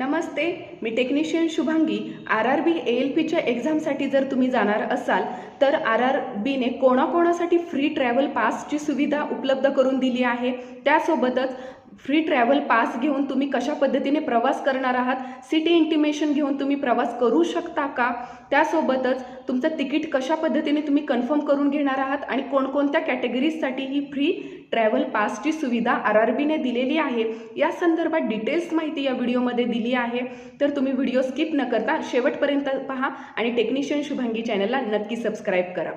Namaste me technician Shubhangi R R B A L पीच्या एक्झामसाठी जर तुम्ही जाणार असाल तर आर आर बीने कोणाकोणासाठी फ्री ट्रॅव्हल पासची सुविधा उपलब्ध करून दिली आहे? त्यासोबतच फ्री ट्रॅव्हल पास घेऊन तुम्ही कशा पद्धतीने प्रवास करणार आहात? सिटी इंटिमेशन घेऊन तुम्ही प्रवास करू शकता का? त्यासोबतच तुमचं तिकीट कशा पद्धतीने तुम्ही कन्फर्म करून घेणार आहात? आणि कोणकोणत्या कॅटेगरीजसाठी ही फ्री ट्रॅव्हल पासची सुविधा आर आर बीने दिलेली आहे? या संदर्भात डिटेल्स माहिती या व्हिडिओमध्ये दिली आहे. तर तुम्ही व्हिडिओ स्किप न करता शेवटपर्यंत पहा आणि टेक्निशियन शुभांगी चॅनलला नक्की सबस्क्राईब करा.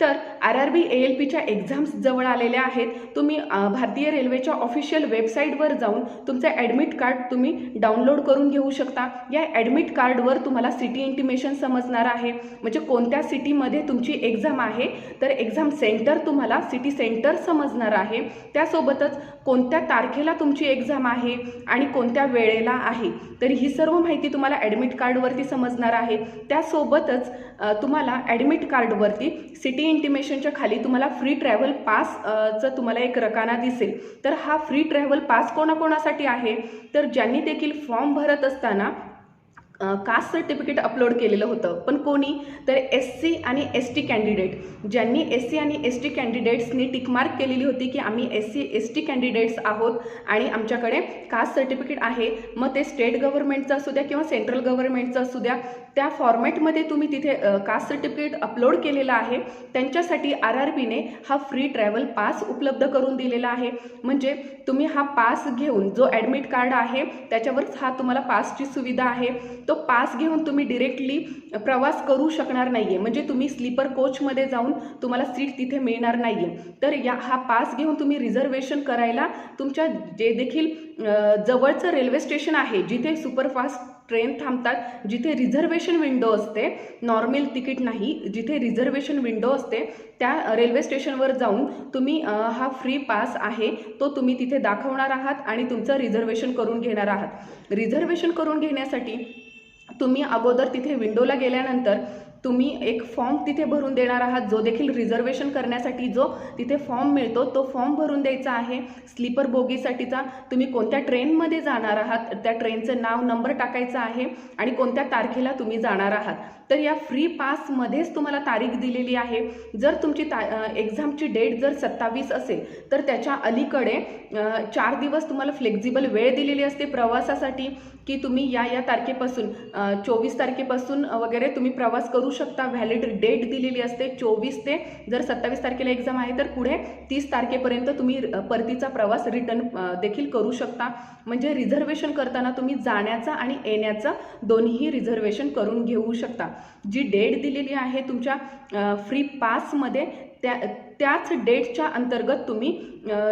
तर R R B A L पीच्या एक्झाम्स जवळ आलेल्या आहेत. तुम्ही भारतीय रेल्वेच्या ऑफिशियल वेबसाईटवर जाऊन तुमचं ॲडमिट कार्ड तुम्ही डाउनलोड करून घेऊ शकता. या ॲडमिट कार्डवर तुम्हाला सिटी इंटिमेशन समजणार आहे. म्हणजे कोणत्या सिटीमध्ये तुमची एक्झाम आहे तर एक्झाम सेंटर तुम्हाला सिटी सेंटर समजणार आहे. त्यासोबतच कोणत्या तारखेला तुमची एक्झाम आहे आणि कोणत्या वेळेला आहे? तर ही सर्व माहिती तुम्हाला ॲडमिट कार्डवरती समजणार आहे. त्यासोबतच तुम्हाला ॲडमिट कार्डवरती सिटी इंटिमेशनच्या खाली तुम्हाला फ्री ट्रॅव्हल पास चं तुम्हाला एक रकाना दिसेल. तर हा फ्री ट्रॅव्हल पास कोणाकोणासाठी आहे? तर ज्यांनी देखील फॉर्म भरत असताना कास्ट सर्टिफिकेट अपलोड केलेलं होतं. पण कोणी? तर एस सी आणि एस टी कॅन्डिडेट ज्यांनी एस सी आणि एस टी कॅन्डिडेट्सनी टिकमार्क केलेली होती की आम्ही S C S T candidates आहोत आणि आमच्याकडे कास्ट सर्टिफिकेट आहे मग ते स्टेट गव्हर्नमेंटचं असू द्या किंवा सेंट्रल गव्हर्नमेंटचं असू द्या त्या फॉर्मॅटमध्ये तुम्ही तिथे कास्ट सर्टिफिकेट अपलोड केलेलं आहे. त्यांच्यासाठी आर आर बीने हा फ्री ट्रॅव्हल पास उपलब्ध करून दिलेला आहे. म्हणजे तुम्ही हा पास घेऊन जो ॲडमिट कार्ड आहे त्याच्यावरच हा तुम्हाला पासची सुविधा आहे. तो पास घेऊन तुम्ही डिरेक्टली प्रवास करू शकणार नाही आहे म्हणजे तुम्ही स्लीपर कोचमध्ये जाऊन तुम्हाला सीट तिथे मिळणार नाही आहे तर या हा पास घेऊन तुम्ही रिझर्वेशन करायला तुमच्या जे देखील जवळचं रेल्वे स्टेशन आहे जिथे सुपरफास्ट ट्रेन थांबतात जिथे रिझर्वेशन विंडो असते नॉर्मल तिकीट नाही जिथे रिझर्वेशन विंडो असते त्या रेल्वे स्टेशनवर जाऊन तुम्ही हा फ्री पास आहे तो तुम्ही तिथे दाखवणार आहात आणि तुमचं रिझर्वेशन करून घेणार आहात. रिझर्वेशन करून घेण्यासाठी तुम्ही अगोदर तिथे विंडोला गेल्यानंतर तुम्ही एक फॉर्म तिथे भरून देणार आहात जो देखील रिझर्वेशन करण्यासाठी जो तिथे फॉर्म मिळतो तो फॉर्म भरून द्यायचा आहे. स्लीपर बोगीसाठीचा तुम्ही कोणत्या ट्रेनमध्ये जाणार आहात त्या ट्रेनचं नाव नंबर टाकायचा आहे आणि कोणत्या तारखेला तुम्ही जाणार आहात. तर या फ्री पासमध्येच तुम्हाला तारीख दिलेली आहे. जर तुमची ता एक्झामची डेट जर सत्तावीस असेल तर त्याच्या अलीकडे चार दिवस तुम्हाला फ्लेक्झिबल वेळ दिलेली असते प्रवासासाठी. की तुम्ही या या तारखेपासून चोवीस तारखेपासून वगैरे तुम्ही प्रवास करू शकता. व्हॅलिड डेट दिलेली असते चोवीस ते जर सत्तावीस तारखेला एक्झाम आहे तर पुढे तीस तारखेपर्यंत तुम्ही परतीचा प्रवास रिटर्न देखील करू शकता. म्हणजे रिझर्वेशन करताना तुम्ही जाण्याचा आणि येण्याचं दोन्हीही रिझर्वेशन करून घेऊ शकता. जी डेट दिलेली आहे तुमच्या फ्री पासमध्ये त्या त्याच डेटच्या अंतर्गत तुम्ही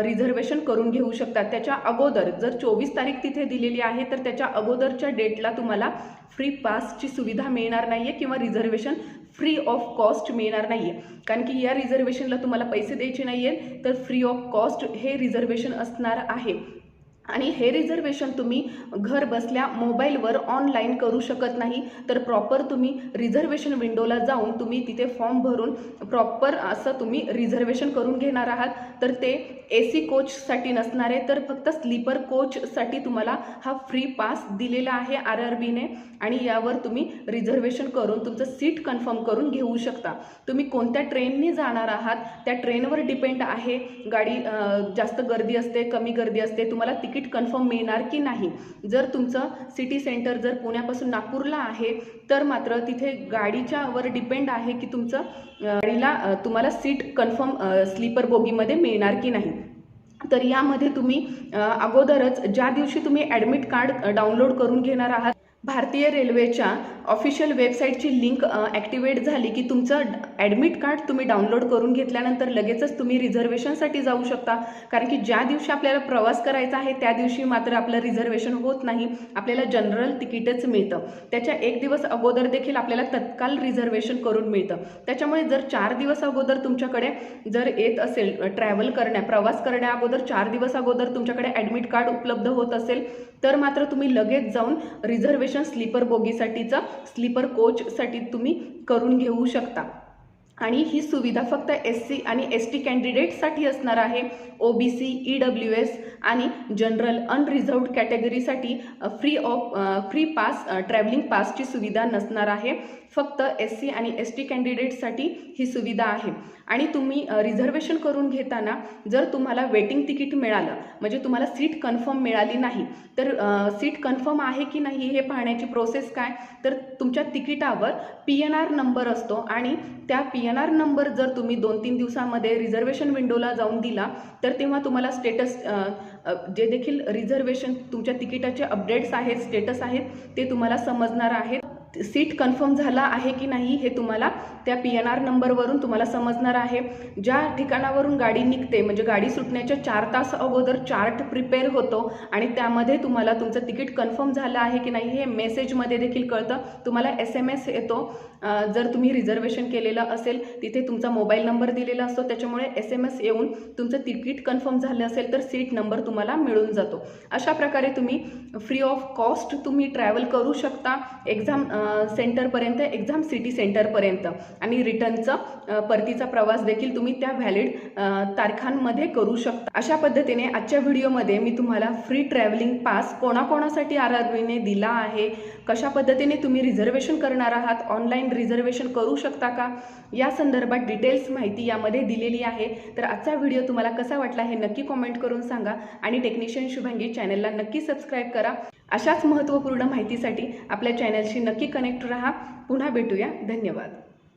रिझर्वेशन करून घेऊ शकता. त्याच्या अगोदर जर चोवीस तारीख तिथे दिलेली आहे तर त्याच्या अगोदरच्या डेटला तुम्हाला फ्री पासची सुविधा मिळणार नाही आहे किंवा रिझर्वेशन फ्री ऑफ कॉस्ट मिळणार नाही आहे कारण की या रिझर्वेशनला तुम्हाला पैसे द्यायचे नाही आहेत तर फ्री ऑफ कॉस्ट हे रिझर्वेशन असणार आहे. आणि हे रिझर्वेशन तुम्ही घर बसल्या मोबाईलवर ऑनलाईन करू शकत नाही. तर प्रॉपर तुम्ही रिझर्वेशन विंडोला जाऊन तुम्ही तिथे फॉर्म भरून प्रॉपर असं तुम्ही रिझर्वेशन करून घेणार आहात. तर ते ए सी कोचसाठी नसणारे तर फक्त स्लीपर कोचसाठी तुम्हाला हा फ्री पास दिलेला आहे आर आर बीने आणि यावर तुम्ही रिझर्वेशन करून तुमचं सीट कन्फर्म करून घेऊ शकता. तुम्ही कोणत्या ट्रेननी जाणार आहात? त्या ट्रेनवर डिपेंड आहे. गाडी जास्त गर्दी असते कमी गर्दी असते. तुम्हाला तिकीट कन्फर्म मिळणार की नाही. जर तुमचं सिटी सेंटर जर पुण्यापासून नागपूरला आहे तर मात्र तिथे गाडीच्या वर डिपेंड आहे की तुमचं गाडीला तुम्हाला सीट कन्फर्म स्लीपर बोगीमध्ये मिळणार की नाही. तर यामध्ये तुम्ही अगोदरच ज्या दिवशी तुम्ही ॲडमिट कार्ड डाउनलोड करून घेणार आहात भारतीय रेल्वेच्या ऑफिशियल वेबसाईटची लिंक ॲक्टिवेट झाली की तुमचं ॲडमिट कार्ड तुम्ही डाउनलोड करून घेतल्यानंतर लगेचच तुम्ही रिझर्वेशनसाठी जाऊ शकता. कारण की ज्या दिवशी आपल्याला प्रवास करायचा आहे त्या दिवशी मात्र आपलं रिझर्वेशन होत नाही. आपल्याला जनरल तिकीटच मिळतं. त्याच्या एक दिवस अगोदर देखील आपल्याला तत्काल रिझर्वेशन करून मिळतं. त्याच्यामुळे जर चार दिवस अगोदर तुमच्याकडे जर येत असेल ट्रॅव्हल करण्या प्रवास करण्या अगोदर चार दिवस अगोदर तुमच्याकडे ॲडमिट कार्ड उपलब्ध होत असेल तर मात्र तुम्ही लगेच जाऊन रिझर्वेशन स्लीपर बोगीसाठीचं स्लीपर कोचसाठी तुम्ही करून घेऊ शकता. आणि ही सुविधा फक्त एस सी आणि एस टी कॅन्डिडेटसाठी असणार आहे. O B C E W S आणि general unreserved कॅटेगरीसाठी free of free pass travelling पासची सुविधा नसणार आहे. फक्त एस सी आणि एस टी कॅन्डिडेटसाठी ही सुविधा आहे. आणि तुम्ही रिझर्वेशन करून घेताना जर तुम्हाला वेटिंग तिकीट मिळालं म्हणजे तुम्हाला सीट कन्फर्म मिळाली नाही तर सीट कन्फर्म आहे की नाही हे पाहण्याची प्रोसेस काय? तर तुमच्या तिकिटावर पी एन आर नंबर असतो आणि त्या पी एन आर नंबर जर तुम्ही दोन तीन दिवसामध्ये रिझर्वेशन विंडोला जाऊन दिला तर तेव्हा तुम्हाला स्टेटस जे देखील रिझर्वेशन तुमच्या तिकिटाचे अपडेट्स आहेत स्टेटस आहेत ते तुम्हाला समजणार आहेत. सीट कन्फर्म झाला आहे की नाही हे तुम्हाला त्या पी एन आर नंबरवरून तुम्हाला समजणार आहे. ज्या ठिकाणावरून गाडी निघते म्हणजे गाडी सुटण्याच्या चार तास अगोदर चार्ट प्रिपेअर होतो आणि त्यामध्ये तुम्हाला तुमचं तिकीट कन्फर्म झालं आहे की नाही हे मेसेजमध्ये देखील कळतं. तुम्हाला एस एम एस येतो. जर तुम्ही रिझर्वेशन केलेलं असेल तिथे तुमचा मोबाईल नंबर दिलेला असतो त्याच्यामुळे एस एम एस येऊन तुमचं तिकीट कन्फर्म झालं असेल तर सीट नंबर तुम्हाला मिळून जातो. अशा प्रकारे तुम्ही फ्री ऑफ कॉस्ट तुम्ही ट्रॅव्हल करू शकता. एक्झाम सेंटरपर्यंत एक्झाम सिटी सेंटरपर्यंत. आणि रिटर्नचं परतीचा प्रवास देखील तुम्ही त्या व्हॅलिड तारखांमध्ये करू शकता. अशा पद्धतीने आजच्या व्हिडिओमध्ये मी तुम्हाला फ्री ट्रॅव्हलिंग पास कोणाकोणासाठी आर आर बीने दिला आहे कशा पद्धतीने तुम्ही रिझर्वेशन करणार आहात ऑनलाईन रिझर्वेशन करू शकता का या संदर्भात डिटेल्स माहिती यामध्ये दिलेली आहे. तर आजचा व्हिडिओ तुम्हाला कसा वाटला हे नक्की कॉमेंट करून सांगा. आणि टेक्निशियन शुभांगी चॅनलला नक्की सबस्क्राईब करा. अशाच महत्त्वपूर्ण माहितीसाठी आपल्या चॅनलशी नक्की कनेक्ट राहा. पुन्हा भेटूया. धन्यवाद.